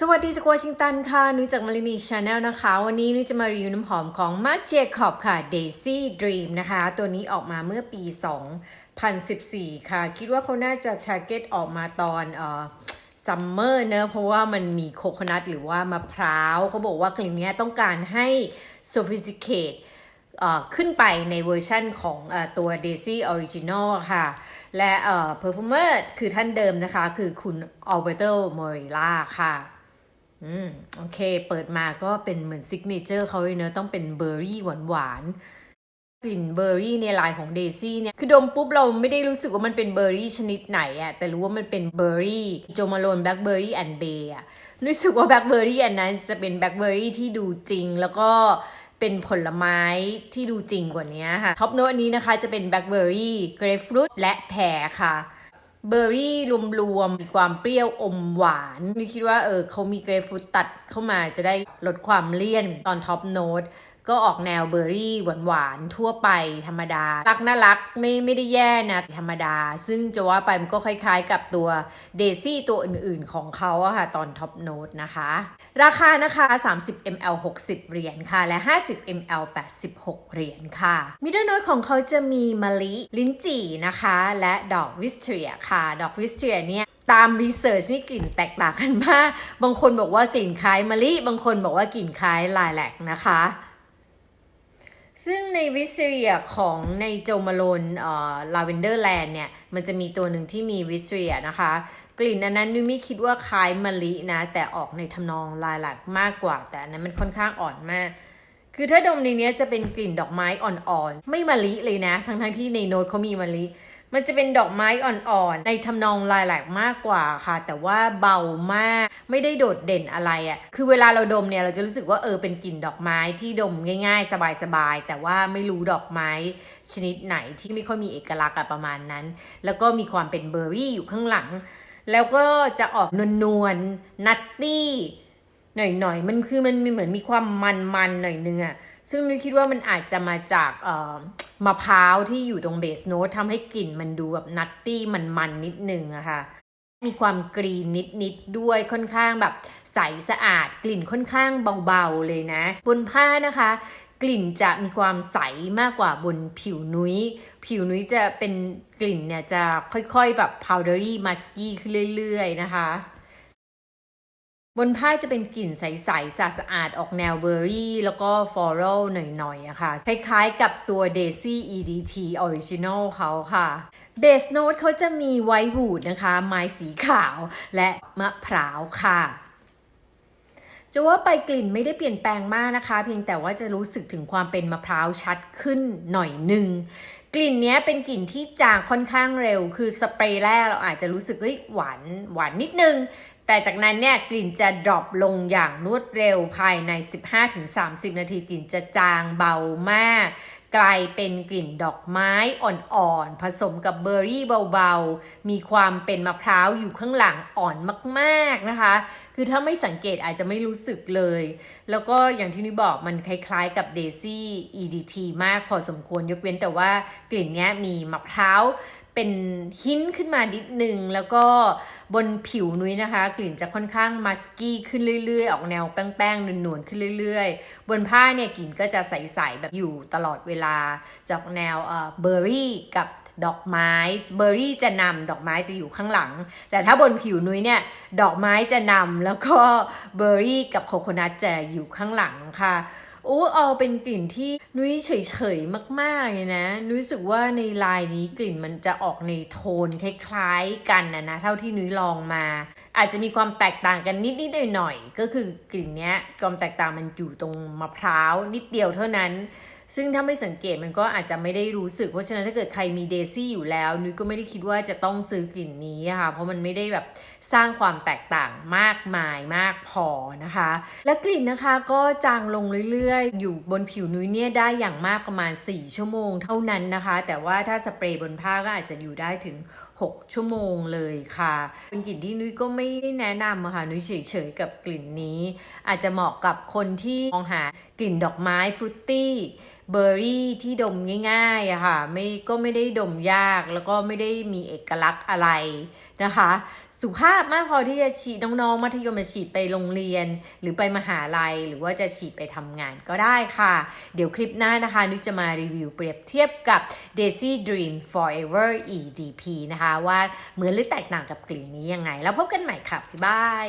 สวัสดีจากวอชิงตันค่ะ นุ้ยจากมารินีชาแนลนะคะ วันนี้นุ้ยจะมารีวิวน้ำหอมของ Marc Jacob ค่ะ Daisy Dream นะคะ ตัวนี้ออกมาเมื่อปี 2014 ค่ะ คิดว่าเขาน่าจะ target ออกมาตอนเอ่อซัมเมอร์เนอะเพราะว่ามันมีโคโคนัทหรือว่ามะพร้าวเขาบอกว่ากลิ่นนี้ต้องการให้ sophisticate เอ่อขึ้นไปในเวอร์ชั่นของอตัว Daisy Original ค่ะ และเอ่อ perfumer คือท่านเดิมนะคะ คือคุณ Alberto Moreira ค่ะ อืมโอเค เปิดมาก็เป็นเหมือนซิกเนเจอร์เขาเลยเนอะต้องเป็นเบอร์รี่หวานๆกลิ่นเบอร์รี่ในลายของเดซี่เนี่ย คือดมปุ๊บเราไม่ได้รู้สึกว่ามันเป็นเบอร์รี่ชนิดไหนอะแต่รู้ว่ามันเป็นเบอร์รี่โจมาโลนแบล็คเบอร์รี่แอนเบย์อะรู้สึกว่าแบล็คเบอร์รี่อันนั้นจะเป็นแบล็คเบอร์รี่ที่ดูจริงแล้วก็เป็นผลไม้ที่ดูจริงกว่านี้ค่ะท็อปโน้ตอันนี้นะคะจะเป็นแบล็คเบอร์รี่เกรฟฟรุตและแพรค่ะ เบอร์รี่รวมๆมีความเปรี้ยวอมหวานนี่คิดว่าเออเขามีเกรฟฟูตตัดเข้ามาจะได้ลดความเลี่ยนตอนท็อปโน้ต ก็ออกแนวเบอร์รี่หวานๆทั่วไปธรรมดา รักน่ารักไม่ไม่ได้แย่นะธรรมดา ซึ่งจะว่าไปมันก็คล้ายๆกับตัวเดซี่ตัวอื่นๆของเขาอะค่ะตอนท็อปโน้ตนะคะ ราคานะคะ 30 ml 60 เหรียญค่ะ และ 50 ml 86 เหรียญค่ะมิดเดิลโน้ตของเขาจะมีมะลิลิ้นจี่นะคะ และดอกวิสเทียค่ะ ดอกวิสเทียเนี่ยตามรีเสิร์ชนี่กลิ่นแตกต่างกันมาก บางคนบอกว่ากลิ่นคล้ายมะลิ บางคนบอกว่ากลิ่นคล้ายลายแลกนะคะ ซึ่งในวิสเรียของในโจมาโลนเอ่อลาเวนเดอร์แลนด์เนี่ย มันจะมีตัวหนึ่งที่มีวิสเรียนะคะ กลิ่นอันนั้นนุ้ยไม่คิดว่าคล้ายมะลินะ แต่ออกในทำนองลายหลักมากกว่า แต่อันนั้นมันค่อนข้างอ่อนมาก คือถ้าดมในนี้จะเป็นกลิ่นดอกไม้อ่อนๆ ไม่มะลิเลยนะ ทั้งๆที่ในโน้ตเขามีมะลิ มันจะเป็นดอกไม้อ่อนๆ ในทำนองลายแหลกมากกว่าค่ะ แต่ว่าเบามาก ไม่ได้โดดเด่นอะไรอะ่ะ คือเวลาเราดมเนี่ยเราจะรู้สึกว่าเออเป็นกลิ่นดอกไม้ที่ดมง่าย ๆ สบายๆ แต่ว่าไม่รู้ดอกไม้ชนิดไหนที่ไม่ค่อยมีเอกลักษณ์อะประมาณนั้น แล้วก็มีความเป็นเบอร์รี่อยู่ข้างหลัง แล้วก็จะออกนวลๆ นัตตี้หน่อยๆ มันคือมันเหมือนมีความมันๆ หน่อยนึงอะซึ่งนุ้ยคิดว่ามันอาจจะมาจากเอ่อ มะพร้าวที่อยู่ตรงเบสโน้ตทำให้กลิ่นมันดูแบบนัตตี้มันๆนนิดนึงอะค่ะ มีความกรีนนิดๆด้วยค่อนข้างแบบใสสะอาดกลิ่นค่อนข้างเบาๆเลยนะ บนผ้านะคะ กลิ่นจะมีความใสมากกว่าบนผิวนุ้ย ผิวนุ้ยจะเป็นกลิ่นเนี่ยจะค่อยๆแบบ powdery musky ขึ้นเรื่อยๆนะคะ บนผ้าจะเป็นกลิ่นใสๆสะอาดออกแนวเบอร์รี่ แล้วก็ฟลอรัลหน่อยๆอะค่ะ คล้ายๆกับตัว Daisy EDT Original เขาค่ะเบสโน้ตเขาจะมีไวท์วูดนะคะ ไม้สีขาวและมะพร้าวค่ะจะว่าไปกลิ่นไม่ได้เปลี่ยนแปลงมากนะคะ เพียงแต่ว่าจะรู้สึกถึงความเป็นมะพร้าวชัดขึ้นหน่อยหนึ่งกลิ่นเนี้ยเป็นกลิ่นที่จางค่อนข้างเร็ว คือสเปรย์แรกเราอาจจะรู้สึกเฮ้ยหวานหวานนิดนึง แต่จากนั้นเนี่ยกลิ่นจะดรอปลงอย่างรวดเร็วภายใน 15-30 นาทีกลิ่นจะจางเบามาก กลายเป็นกลิ่นดอกไม้อ่อนๆ ผสมกับเบอร์รี่เบาๆ มีความเป็นมะพร้าวอยู่ข้างหลังอ่อนมากๆนะคะ คือถ้าไม่สังเกตอาจจะไม่รู้สึกเลย แล้วก็อย่างที่นี่บอกมันคล้ายๆกับ Daisy EDT มากพอสมควรยกเว้นแต่ว่ากลิ่นนี้มีมะพร้าว เป็นหินขึ้นมานิดนึง แล้วก็บนผิวนุ้ยนะคะ กลิ่นจะค่อนข้างมัสกี้ขึ้นเรื่อยๆ ออกแนวแป้งๆนวลๆขึ้นเรื่อยๆ บนผ้าเนี่ยกลิ่นก็จะใสๆแบบอยู่ตลอดเวลาจากแนวเอ่อเบอร์รี่กับดอกไม้เบอร์รี่จะนำดอกไม้จะอยู่ข้างหลัง แต่ถ้าบนผิวนุ้ยเนี่ย ดอกไม้จะนำแล้วก็เบอร์รี่กับโคโคนัทจะอยู่ข้างหลังค่ะ โอ้เอาเป็นกลิ่นที่นุ้ยเฉยๆมากๆเลยนะ นุ้ยรู้สึกว่าในลายนี้กลิ่นมันจะออกในโทนคล้ายๆกันนะนะเท่าที่นุ้ยลองมา อาจจะมีความแตกต่างกันนิดๆหน่อยๆก็คือกลิ่นเนี้ยความแตกต่างมันอยู่ตรงมะพร้าวนิดเดียวเท่านั้นซึ่งถ้าไม่สังเกตมันก็อาจจะไม่ได้รู้สึก เพราะฉะนั้นถ้าเกิดใครมีเดซี่อยู่แล้วนุ้ยก็ไม่ได้คิดว่าจะต้องซื้อกลิ่นนี้ค่ะ เพราะมันไม่ได้แบบสร้างความแตกต่างมากมายมากพอนะคะ และกลิ่นนะคะก็จางลงเรื่อยๆ อยู่บนผิวนุ้ยเนี่ยได้อย่างมากประมาณ 4 ชั่วโมงเท่านั้นนะคะ แต่ว่าถ้าสเปรย์บนผ้าก็อาจจะอยู่ได้ถึง 6 ชั่วโมงเลยค่ะเป็นกลิ่นที่นุ้ยก็ไม่ได้แนะนำอะค่ะนุ้ยเฉยๆกับกลิ่นนี้ อาจจะเหมาะกับคนที่มองหากลิ่นดอกไม้ฟรุตตี้ เบอร์รี่ที่ดมง่ายๆอะค่ะไม่ก็ไม่ได้ดมยากแล้วก็ไม่ได้มีเอกลักษณ์อะไรนะคะ สุภาพมากพอที่จะฉีดน้องๆมัธยมจะฉีดไปโรงเรียน หรือไปมหาลัย หรือว่าจะฉีดไปทำงานก็ได้ค่ะ เดี๋ยวคลิปหน้านะคะนุจะมารีวิวเปรียบเทียบกับ Daisy Dream Forever EDP นะคะ ว่าเหมือนหรือแตกต่างกับกลิ่นนี้ยังไง แล้วพบกันใหม่ค่ะบ๊ายบาย